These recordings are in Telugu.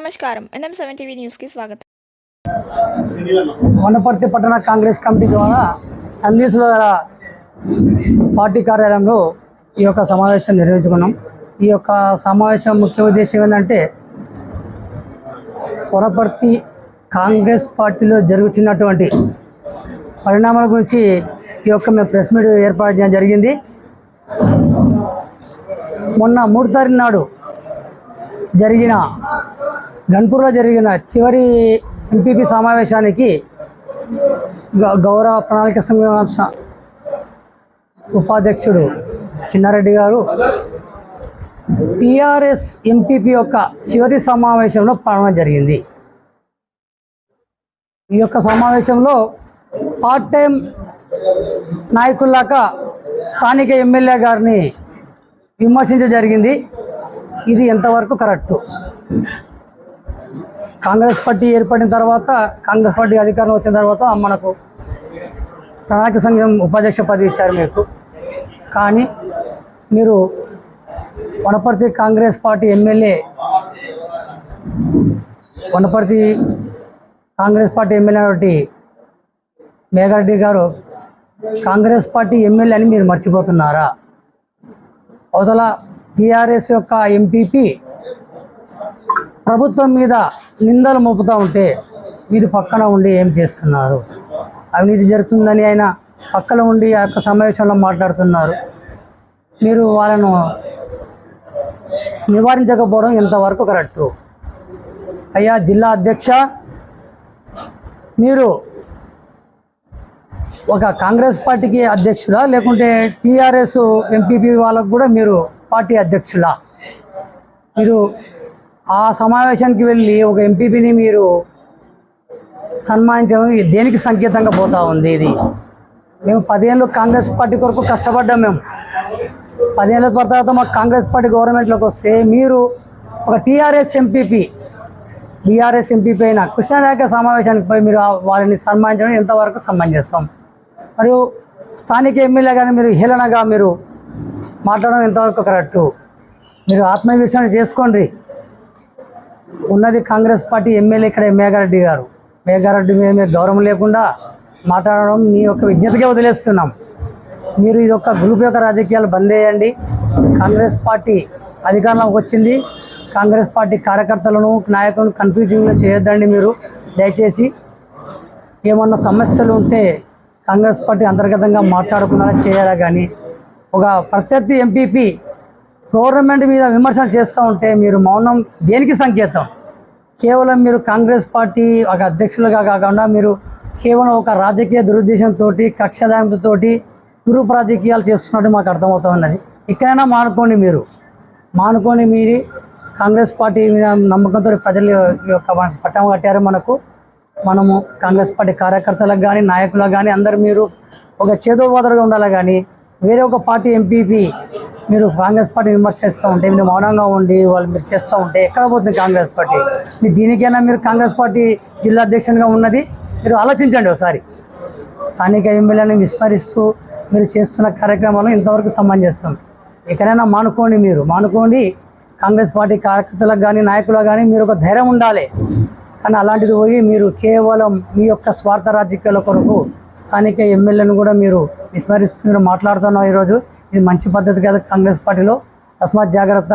నమస్కారం. ఎన్ఎం సెవెన్ టీవీ న్యూస్కి స్వాగతం. వనపర్తి పట్టణ కాంగ్రెస్ కమిటీ ద్వారా నందీసుల పార్టీ కార్యాలయంలో ఈ యొక్క సమావేశం నిర్వహించుకున్నాం. ఈ యొక్క సమావేశం ముఖ్య ఉద్దేశం ఏంటంటే వనపర్తి కాంగ్రెస్ పార్టీలో జరుగుతున్నటువంటి పరిణామాల గురించి ఈ యొక్క మేము ప్రెస్ మీట్ ఏర్పాటు చేయడం జరిగింది. మొన్న మూడు తారీఖు నాడు జరిగిన గన్పూర్లో జరిగిన చివరి ఎంపీపీ సమావేశానికి గ- గౌరవ ప్రణాళిక సంఘం ఉపాధ్యక్షుడు చిన్నారెడ్డి గారు టిఆర్ఎస్ ఎంపీపీ యొక్క చివరి సమావేశంలో పాల్గొనడం జరిగింది. ఈ యొక్క సమావేశంలో పార్ట్ టైం నాయకుల్లాగా స్థానిక ఎమ్మెల్యే గారిని విమర్శించడం జరిగింది. ఇది ఎంతవరకు కరెక్టు? కాంగ్రెస్ పార్టీ ఏర్పడిన తర్వాత కాంగ్రెస్ పార్టీ అధికారం వచ్చిన తర్వాత మనకు ప్రణాళిక సంఘం ఉపాధ్యక్ష పదవి ఇచ్చారు మీకు. కానీ మీరు Wanaparthy Congress party MLA Wanaparthy Congress party MLA అయినటువంటి మేఘారెడ్డి గారు కాంగ్రెస్ పార్టీ ఎమ్మెల్యే అని మీరు మర్చిపోతున్నారా? అవతల టీఆర్ఎస్ యొక్క ఎంపీపీ ప్రభుత్వం మీద నిందలు మోపుతూ ఉంటే మీరు పక్కన ఉండి ఏం చేస్తున్నారు? అవినీతి జరుగుతుందని ఆయన పక్కన ఉండి ఆ యొక్క సమావేశంలో మాట్లాడుతున్నారు. మీరు వాళ్ళను నివారించకపోవడం ఇంతవరకు కరెక్టు. అయ్యా జిల్లా అధ్యక్ష మీరు ఒక కాంగ్రెస్ పార్టీకి అధ్యక్షులా? లేకుంటే టీఆర్ఎస్ ఎంపీపీ వాళ్ళకు కూడా మీరు పార్టీ అధ్యక్షులా? మీరు ఆ సమావేశానికి వెళ్ళి ఒక ఎంపీపీని మీరు సన్మానించడం దేనికి సంకేతంగా పోతా ఉంది ఇది? మేము పదేళ్ళు కాంగ్రెస్ పార్టీ కొరకు కష్టపడ్డాం మేము. పదేళ్ళ తర్వాత మాకు కాంగ్రెస్ పార్టీ గవర్నమెంట్లోకి వస్తే మీరు ఒక టీఆర్ఎస్ ఎంపీపీ బీఆర్ఎస్ ఎంపీపీ అయిన కృష్ణారేఖ సమావేశానికి పోయి మీరు వారిని వాళ్ళని సన్మానించడం ఎంతవరకు సమంజసం? మరియు స్థానిక ఎమ్మెల్యే కానీ మీరు హేళనగా మీరు మాట్లాడడం ఎంతవరకు కరెక్టు? మీరు ఆత్మవిశ్వాసం చేసుకోండి. ఉన్నది కాంగ్రెస్ పార్టీ ఎమ్మెల్యే ఇక్కడ మేఘారెడ్డి గారు. మేఘారెడ్డి మీద మీరు గౌరవం లేకుండా మాట్లాడడం మీ యొక్క విజ్ఞతగా వదిలేస్తున్నాం. మీరు ఇది ఒక గ్రూప్ యొక్క రాజకీయాలు బంద్ చేయండి. కాంగ్రెస్ పార్టీ అధికారంలోకి వచ్చింది. కాంగ్రెస్ పార్టీ కార్యకర్తలను నాయకులను కన్ఫ్యూజింగ్లో చేయొద్దండి మీరు. దయచేసి ఏమన్నా సమస్యలు ఉంటే కాంగ్రెస్ పార్టీ అంతర్గతంగా మాట్లాడుకున్నారా చేయాలా కానీ ఒక ప్రత్యర్థి ఎంపీపీ గవర్నమెంట్ మీద విమర్శలు చేస్తూ ఉంటే మీరు మౌనం దేనికి సంకేతం? కేవలం మీరు కాంగ్రెస్ పార్టీ ఒక అధ్యక్షులుగా కాకుండా మీరు కేవలం ఒక రాజకీయ దురుద్దేశంతో కక్షదానంతో గ్రూప్ రాజకీయాలు చేస్తున్నట్టు మాకు అర్థమవుతా ఉన్నది. ఇక్కడైనా మానుకోండి మీరు. మానుకొని మీది. కాంగ్రెస్ పార్టీ మీద నమ్మకంతో ప్రజలు యొక్క పట్టం కట్టారు మనకు. మనము కాంగ్రెస్ పార్టీ కార్యకర్తలకు కానీ నాయకులకు కానీ అందరు మీరు ఒక చేదోవాదరుగా ఉండాలి కానీ వేరే ఒక పార్టీ ఎంపీపీ మీరు కాంగ్రెస్ పార్టీ విమర్శ చేస్తూ ఉంటే మీరు మౌనంగా ఉండి వాళ్ళు మీరు చేస్తూ ఉంటే ఎక్కడ పోతుంది కాంగ్రెస్ పార్టీ? మీరు దీనికైనా మీరు కాంగ్రెస్ పార్టీ జిల్లా అధ్యక్షునిగా ఉన్నది మీరు ఆలోచించండి ఒకసారి. స్థానిక ఎమ్మెల్యేని విస్మరిస్తూ మీరు చేస్తున్న కార్యక్రమాలను ఇంతవరకు సమంజసం ఎక్కడైనా మానుకోండి మీరు. మానుకోండి కాంగ్రెస్ పార్టీ కార్యకర్తలకు కానీ నాయకులకు కానీ మీరు ఒక ధైర్యం ఉండాలి. కానీ అలాంటిది పోయి మీరు కేవలం మీ యొక్క స్వార్థ రాజకీయాల కొరకు స్థానిక ఎమ్మెల్యేను కూడా మీరు విస్మరిస్తున్నారు మాట్లాడుతున్నాం ఈరోజు. ఇది మంచి పద్ధతి కాదు కాంగ్రెస్ పార్టీలో. తస్మాత్ జాగ్రత్త.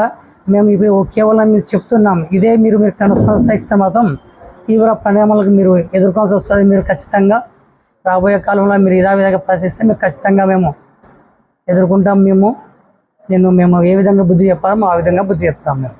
మేము ఇప్పుడు కేవలం మీరు చెప్తున్నాం. ఇదే మీరు మీరు కొనసాగిస్తే మాత్రం తీవ్ర పరిణామాలకు మీరు ఎదుర్కోవాల్సి వస్తుంది. మీరు ఖచ్చితంగా రాబోయే కాలంలో మీరు ఇదే విధంగా ప్రశ్నిస్తే మేము ఖచ్చితంగా మేము ఎదుర్కొంటాం మేము. నేను మేము ఏ విధంగా బుద్ధి చెప్పాలో ఆ విధంగా బుద్ధి చెప్తాం మేము.